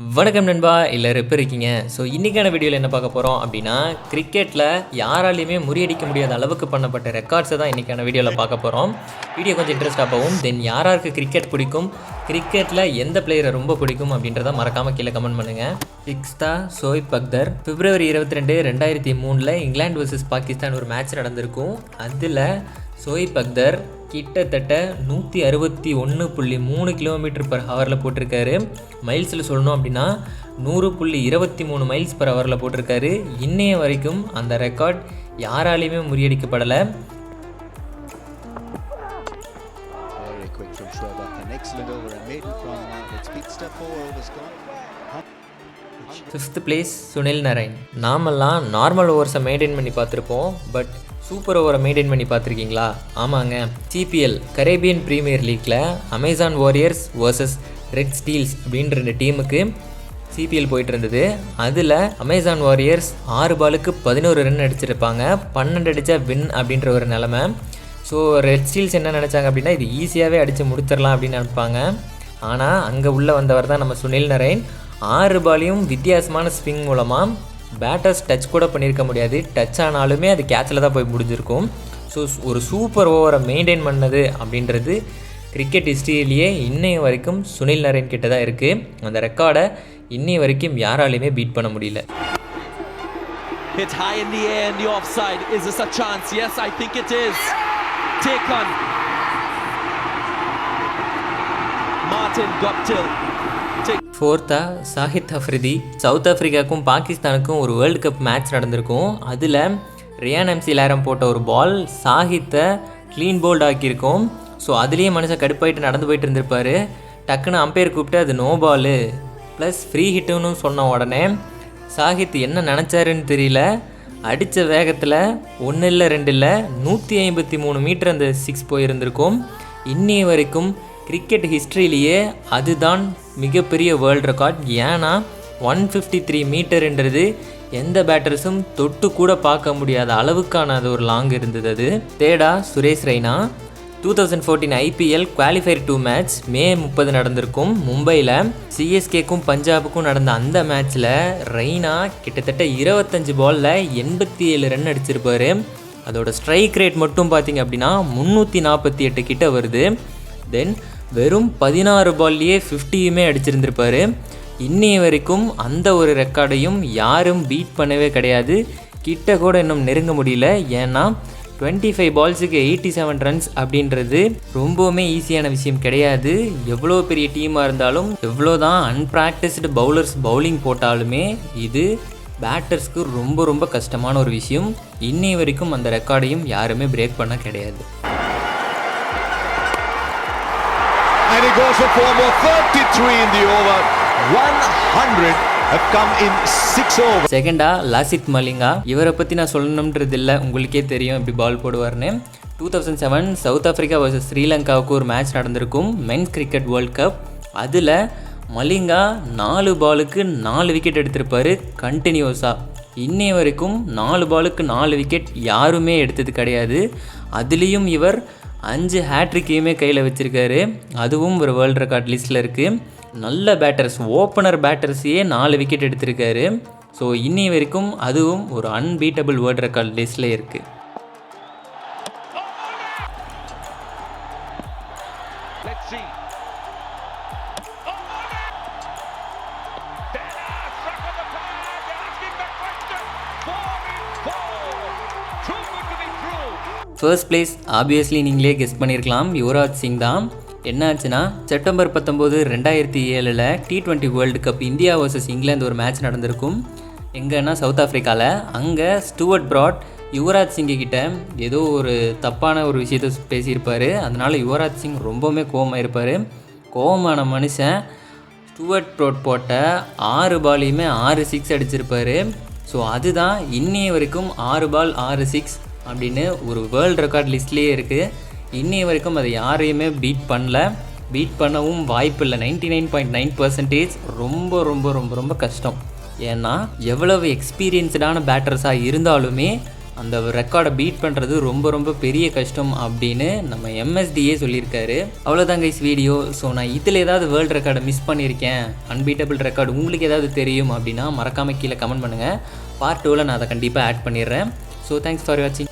வணக்கம் நண்பா எல்லோரும் எப்போ இருக்கீங்க? ஸோ இன்றைக்கான வீடியோவில் என்ன பார்க்க போகிறோம் அப்படின்னா கிரிக்கெட்டில் யாராலையுமே முறியடிக்க முடியாத அளவுக்கு பண்ணப்பட்ட ரெக்கார்ட்ஸை தான் இன்றைக்கான வீடியோவில் பார்க்க போகிறோம் வீடியோ கொஞ்சம் இன்ட்ரெஸ்டாக போகும். தென் யாராருக்கு கிரிக்கெட் பிடிக்கும்? கிரிக்கெட்டில் எந்த பிளேயரை ரொம்ப பிடிக்கும் அப்படின்றத மறக்காமல் கீழே கமெண்ட் பண்ணுங்கள் சிக்ஸ்தா சோயிப் அக்தர் பிப்ரவரி இருபத்தி ரெண்டு ரெண்டாயிரத்தி மூணில் இங்கிலாந்து வர்சஸ் பாகிஸ்தான் ஒரு மேட்ச் நடந்திருக்கும். அதில் சோயிப் அக்தர் கிட்டத்தட்ட நூற்றி அறுபத்தி ஒன்று புள்ளி மூணு கிலோமீட்டர் பர் ஹவரில் போட்டிருக்காரு. மைல்ஸில் சொல்லணும் அப்படின்னா நூறு புள்ளி இருபத்தி மூணு மைல்ஸ் பர் ஹவரில் போட்டிருக்காரு. இன்னைய வரைக்கும் அந்த ரெக்கார்ட் யாராலையுமே முறியடிக்கப்படலை. ஃபிஃப்த் பிளேஸ் சுனில் நரைன் நாமெல்லாம் நார்மல் ஓவர்ஸை மெயின்டைன் பண்ணி பார்த்துருப்போம் பட் சூப்பர் ஓவரை மெயின்டைன் பண்ணி பார்த்துருக்கீங்களா? ஆமாங்க. CPL Caribbean premier லீக்கில் Amazon Warriors versus Red Steels அப்படின்ற ரெண்டு டீமுக்கு சிபிஎல் போயிட்டு இருந்தது. அதில் அமேசான் வாரியர்ஸ் ஆறு பாலுக்கு பதினோரு ரன் அடிச்சிருப்பாங்க. பன்னெண்டு அடித்தா வின் அப்படின்ற ஒரு நிலமை. ஸோ ரெட் ஸ்டீல்ஸ் என்ன நினச்சாங்க அப்படின்னா இது ஈஸியாகவே அடித்து முடிச்சிடலாம் அப்படின்னு நினைப்பாங்க. ஆனால் அங்கே உள்ளே வந்தவர் தான் நம்ம சுனில் நரேன் ஆறு பாலையும் வித்தியாசமான ஸ்விங் மூலமாக பேட்டர்ஸ் டச் கூட பண்ணியிருக்க முடியாது டச் ஆனாலுமே அது கேட்சில் தான் போய் முடிஞ்சிருக்கும் ஸோ ஒரு சூப்பர் ஓவரை மெயின்டைன் பண்ணது அப்படின்றது கிரிக்கெட் ஹிஸ்ட்ரியிலேயே இன்னைய வரைக்கும் சுனில் நரேன் கிட்ட தான் இருக்குது அந்த ரெக்கார்டை இன்னைய வரைக்கும் யாராலையுமே பீட் பண்ண முடியல It's high in the air and the offside. Is this a chance? Yes, I think it is. Take on. Martin Guptill. Take ஃபோர்த்தா சாஹித் அஃப்ரிதி சவுத் ஆஃப்ரிக்காவுக்கும் பாகிஸ்தானுக்கும் ஒரு வேர்ல்டு கப் மேட்ச் நடந்திருக்கும். அதில் ரியான் எம்சி லேரம் போட்ட ஒரு பால் சாஹித்தை க்ளீன் போல்ட் ஆக்கியிருக்கோம். ஸோ அதுலேயே மனுஷன் கடுப்பாயிட்டு நடந்து போயிட்டு இருந்திருப்பாரு. டக்குன்னு அம்பையர் கூப்பிட்டு அது நோ பாலு ப்ளஸ் ஃப்ரீ ஹிட்டுன்னு சொன்ன உடனே சாஹித் என்ன நினச்சாருன்னு தெரியல. அடித்த வேகத்தில் ஒன்று இல்லை ரெண்டு இல்லை நூற்றி ஐம்பத்தி மூணு மீட்டர் அந்த சிக்ஸ் போயிருந்திருக்கும். இன்னி வரைக்கும் கிரிக்கெட் ஹிஸ்ட்ரியிலேயே அதுதான் மிகப்பெரிய வேர்ல்ட் ரெக்கார்ட் ஏன்னா ஒன் ஃபிஃப்டி த்ரீ மீட்டருன்றது எந்த பேட்டர்ஸும் தொட்டு கூட பார்க்க முடியாத அளவுக்கான அது ஒரு லாங் இருந்தது அது. தேடா Suresh Raina. Two thousand fourteen IPL qualifier two match May முப்பது நடந்திருக்கும் மும்பையில் சிஎஸ்கேக்கும் பஞ்சாபுக்கும் நடந்த அந்த மேட்ச்சில் ரெய்னா கிட்டத்தட்ட இருபத்தஞ்சு பாலில் எண்பத்தி ஏழு ரன் அடிச்சிருப்பார். அதோட ஸ்ட்ரைக் ரேட் மட்டும் பார்த்தீங்க அப்படின்னா முந்நூற்றி நாற்பத்தி எட்டு கிட்ட வருது. தென் வெறும் பதினாறு பால்லையே ஃபிஃப்டியுமே அடிச்சிருந்திருப்பாரு. இன்னைய வரைக்கும் அந்த ஒரு ரெக்கார்டையும் யாரும் பீட் பண்ணவே கிடையாது. கிட்ட கூட இன்னும் நெருங்க முடியல. ஏன்னா டுவெண்ட்டி ஃபைவ் பால்ஸுக்கு எயிட்டி செவன் ரன்ஸ் அப்படின்றது ரொம்பவுமே ஈஸியான விஷயம் கிடையாது. எவ்வளோ பெரிய டீமாக இருந்தாலும் எவ்வளோ தான் அன்பிராக்டிஸ்டு பவுலர்ஸ் பவுலிங் போட்டாலுமே இது பேட்டர்ஸ்க்கு ரொம்ப ரொம்ப கஷ்டமான ஒரு விஷயம். இன்னை வரைக்கும் அந்த ரெக்கார்டையும் யாருமே பிரேக் பண்ண கிடையாது. Goes for four more. 33 in the over. 100 have come in six செகண்டா Lachit Malinga இவரை பற்றி நான் சொல்லணுன்றது இல்லை உங்களுக்கே தெரியும் எப்படி ball போடுவார்னு two thousand seven South Africa versus ஸ்ரீலங்காவுக்கு ஒரு மேட்ச் நடந்திருக்கும் மென்ஸ் கிரிக்கெட் வேர்ல்ட் கப் அதில் மலிங்கா நாலு பாலுக்கு நாலு விக்கெட் எடுத்திருப்பார் கண்டினியூஸாக இன்னைய வரைக்கும் நாலு பாலுக்கு நாலு விக்கெட் யாருமே எடுத்தது கிடையாது அதுலேயும் இவர் அஞ்சு ஹேட்ரிக்கையுமே கையில் வச்சுருக்காரு. அதுவும் ஒரு வேர்ல்டு ரெக்கார்ட் லிஸ்ட்டில் இருக்குது நல்ல பேட்டர்ஸ் ஓப்பனர் பேட்டர்ஸையே நாலு விக்கெட் எடுத்திருக்காரு. ஸோ இன்னி வரைக்கும் அதுவும் ஒரு அன்பீட்டபிள் வேர்ல்டு ரெக்கார்ட் லிஸ்ட்டில் இருக்குது ஃபர்ஸ்ட் பிளேஸ் ஆப்வியஸ்லி நீங்களே கெஸ் பண்ணியிருக்கலாம் யுவராஜ் சிங் தான். என்னாச்சுன்னா செப்டம்பர் பத்தொம்போது ரெண்டாயிரத்தி ஏழில் T twenty world cup India versus England ஒரு மேட்ச் நடந்திருக்கும். எங்கன்னா சவுத் ஆஃப்ரிக்காவில் அங்கே ஸ்டூவர்ட் ப்ராட் யுவராஜ் சிங்கு கிட்ட ஏதோ ஒரு தப்பான ஒரு விஷயத்த பேசியிருப்பார். அதனால் யுவராஜ் சிங் ரொம்பவுமே கோவமாக இருப்பார் கோவமான மனுஷன். ஸ்டூவர்ட் ப்ரோட் போட்ட ஆறு பாலையுமே ஆறு சிக்ஸ் அடிச்சிருப்பார். ஸோ அதுதான் இன்னைய வரைக்கும் ஆறு பால் ஆறு சிக்ஸ் அப்படின்னு ஒரு வேர்ல்டு ரெக்கார்ட் லிஸ்ட்லேயே இருக்குது இன்னி வரைக்கும் அதை யாரையுமே பீட் பண்ணல. பீட் பண்ணவும் வாய்ப்பு இல்லை. Ninety nine point nine percentage ரொம்ப ரொம்ப ரொம்ப ரொம்ப கஷ்டம். ஏன்னா எவ்வளவு எக்ஸ்பீரியன்ஸ்டான பேட்டர்ஸாக இருந்தாலுமே அந்த ரெக்கார்டை பீட் பண்ணுறது ரொம்ப ரொம்ப பெரிய கஷ்டம் அப்படின்னு நம்ம எம்எஸ்டியே சொல்லியிருக்காரு. அவ்வளோதான் கைஸ் வீடியோ ஸோ நான் இதில் ஏதாவது வேர்ல்டு ரெக்கார்டை மிஸ் பண்ணியிருக்கேன். அன்பீட்டபிள் ரெக்கார்டு உங்களுக்கு ஏதாவது தெரியும் அப்படின்னா மறக்காமல் கீழே கமெண்ட் பண்ணுங்கள் பார்ட் டூவில் நான் அதை கண்டிப்பாக ஆட் பண்ணிடுறேன். ஸோ தேங்க்ஸ் ஃபார் வாட்சிங்